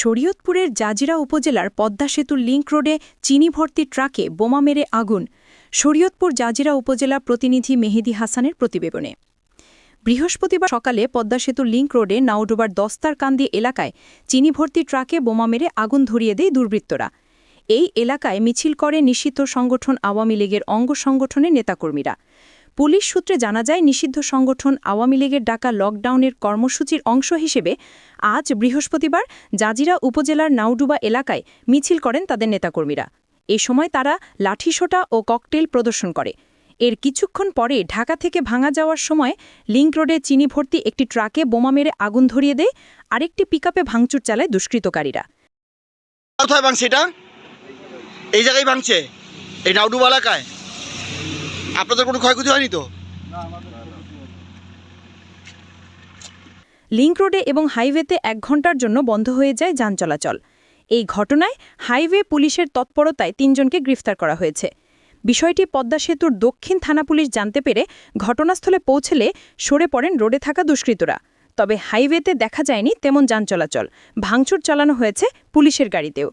শরীয়তপুরের জাজিরা উপজেলার পদ্মা সেতুর লিংক রোডে চিনি ভর্তি ট্রাকে বোমা মেরে আগুন, শরীয়তপুর জাজিরা উপজেলা প্রতিনিধি মেহেদি হাসানের প্রতিবেদনে। বৃহস্পতিবার সকালে পদ্মা সেতুর লিংক রোডে নাওডোবার দস্তারকান্দি এলাকায় চিনি ভর্তি ট্রাকে বোমা মেরে আগুন ধরিয়ে দেয় দুর্বৃত্তরা। এই এলাকায় মিছিল করে নিষিদ্ধ সংগঠন আওয়ামী লীগের অঙ্গ সংগঠনের নেতাকর্মীরা। পুলিশ সূত্রে জানা যায়, নিষিদ্ধ সংগঠন আওয়ামী লীগের ডাকা লকডাউনের কর্মসূচির অংশ হিসেবে আজ বৃহস্পতিবার জাজিরা উপজেলার নাউডুবা এলাকায় মিছিল করেন তাদের নেতাকর্মীরা। এ সময় তারা লাঠিসোটা ও ককটেল প্রদর্শন করে। এর কিছুক্ষণ পরে ঢাকা থেকে ভাঙা যাওয়ার সময় লিঙ্ক রোডে চিনি ভর্তি একটি ট্রাকে বোমা মেরে আগুন ধরিয়ে দেয়, আরেকটি পিকআপে ভাঙচুর চালায় দুষ্কৃতকারীরা। কোথায় ভাঙছে এটা? এই জায়গায় ভাঙছে? এই নাউডুবা এলাকায়? আপনাদের কোনো ক্ষয়ক্ষতি হয়নি তো? লিংক রোডে এবং হাইওয়েতে এক ঘণ্টার জন্য বন্ধ হয়ে যায় যান চলাচল। এই ঘটনায় হাইওয়ে পুলিশের তৎপরতায় তিনজনকে গ্রেফতার করা হয়েছে। বিষয়টি পদ্মা সেতুর দক্ষিণ থানা পুলিশ জানতে পেরে ঘটনাস্থলে পৌঁছলে সরে পড়েন রোডে থাকা দুষ্কৃতরা। তবে হাইওয়েতে দেখা যায়নি তেমন যান চলাচল। ভাঙচুর চালানো হয়েছে পুলিশের গাড়িতেও।